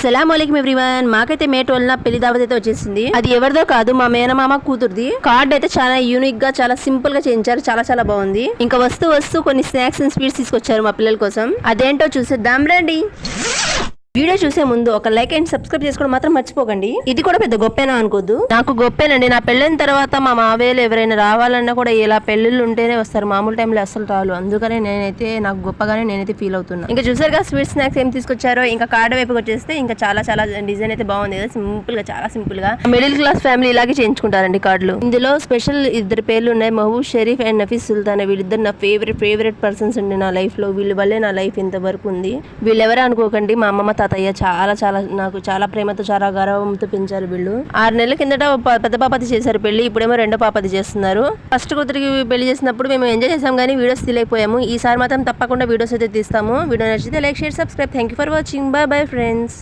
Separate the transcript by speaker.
Speaker 1: అస్సలం ఎవ్రీవన్. మాకైతే మే ట్వెల్వ్ పెళ్ళి దావత్ అయితే వచ్చేసింది. అది ఎవరిదో కాదు మా మేనమామ కూతురుది. కార్డ్ అయితే చాలా యూనిక్గా చాలా సింపుల్గా చేయించారు. చాలా చాలా బాగుంది. ఇంకా వస్తూ వస్తూ కొన్ని స్నాక్స్ అండ్ స్వీట్స్ తీసుకొచ్చారు మా పిల్లల కోసం. అదేంటో చూసేద్దాం రండి. వీడియో చూసే ముందు ఒక లైక్ అండ్ సబ్స్క్రైబ్ చేసుకోవడం మాత్రం మర్చిపోకండి. ఇది కూడా పెద్ద గొప్పేనా అనుకోద్దు. నాకు గొప్పేనండి నా పెళ్ళైన తర్వాత మా మావేలు ఎవరైనా రావాలన్నా కూడా ఇలా పెళ్ళిళ్ళు ఉంటేనే వస్తారు. మామూలు టైంలో అసలు రాలు అందుకనే నేనైతే నాకు గొప్పగానే నేనైతే ఫీల్ అవుతున్నా. ఇంకా చూసారుగా స్వీట్ స్నాక్స్ ఏం తీసుకొచ్చారో? ఇంకా కార్డు వైపుకి వచ్చేస్తే ఇంకా చాలా చాలా డిజైన్ అయితే బాగుంది కదా. సింపుల్గా చాలా సింపుల్గా. మిడిల్ క్లాస్ ఫ్యామిలీ ఇలాగే చేయించుకుంటారండి కార్డులు ఇందులో స్పెషల్ ఇద్దరు పేర్లు ఉన్నాయి. మహబూబ్ షరీఫ్ అండ్ నఫీస్ సుల్తాన్. వీళ్ళిద్దరు నా ఫేవరెట్ ఫేవరెట్ పర్సన్స్ అండి నా లైఫ్లో. వీళ్ళ వల్లే నా లైఫ్ ఇంతవరకు ఉంది. వీళ్ళెవరో అనుకోకండి. మా అమ్మమ్మ తాతయ్య చాలా చాలా నాకు చాలా ప్రేమతో చాలా గౌరవంతో పెంచారు వీళ్ళు. ఆరు నెలల కిందట పెద్ద పాపది చేశారు పెళ్ళి ఇప్పుడేమో రెండో పాపది చేస్తున్నారు. ఫస్ట్ కూతురికి పెళ్ళి చేసినప్పుడు మేము ఎంజాయ్ చేసాం కానీ వీడియోస్ తీయలేకపోయాము ఈసారి మాత్రం తప్పకుండా వీడియోస్ అయితే తీస్తాము. వీడియో నచ్చితే like share subscribe. Thank you for watching bye bye friends